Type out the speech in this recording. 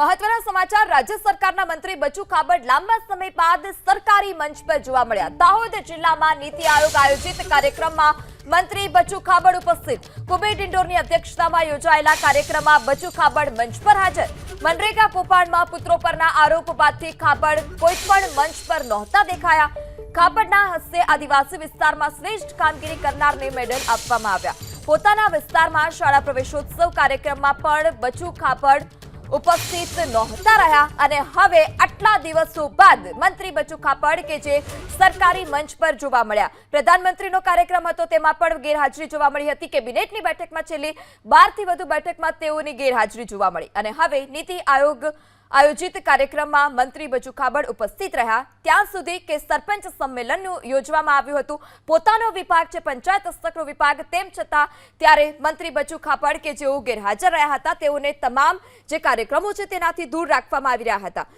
મહત્વના સમાચાર, રાજ્ય સરકારના મંત્રી બચુ ખાબડ લાંબા સમય બાદ સરકારી મંચ પર જોવા મળ્યા. દાહોદ જિલ્લામાં નીતિ આયોગ આયોજિત કાર્યક્રમમાં મંત્રી બચુ ખાબડ ઉપસ્થિત. કુબેર ઇન્ડોરની અધ્યક્ષતામાં યોજાયેલા કાર્યક્રમમાં બચુ ખાબડ મંચ પર હાજર. મનરેગા કૌભાંડમાં પુત્રો પરના આરોપ બાદથી ખાબડ કોઈ પણ મંચ પર નહોતા દેખાયા. ખાબડના હસ્તે આદિવાસી વિસ્તારમાં શ્રેષ્ઠ કામગીરી કરનારને મેડલ આપવામાં આવ્યા. પોતાના વિસ્તારમાં શાળા પ્રવેશોત્સવ કાર્યક્રમમાં પણ બચુ ખાબડ ઉપસ્થિત નહોતા રહ્યા અને હવે આટલા દિવસો બાદ મંત્રી બચુ ખાપડ કે જે સરકારી મંચ પર જોવા મળ્યા. પ્રધાનમંત્રીનો કાર્યક્રમ હતો, તેમાં પણ ગેરહાજરી જોવા મળી હતી. કેબિનેટની બેઠકમાં છેલ્લી બારથી વધુ બેઠકમાં તેઓની ગેરહાજરી જોવા મળી. અને હવે નીતિ આયોગ આયોજિત કાર્યક્રમમાં મંત્રી બચુ ખાબડ ઉપસ્થિત રહ્યા. ત્યાં સુધી કે સરપંચ સંમેલનનું યોજવામાં આવ્યું હતું. પોતાનો વિભાગ છે, પંચાયત હસ્તકનો વિભાગ. તેમ છતાં ત્યારે મંત્રી બચુ ખાપડ કે જેઓ ગેરહાજર રહ્યા હતા, તેઓને તમામ જે કાર્યક્રમો છે તેનાથી દૂર રાખવામાં આવી રહ્યા હતા.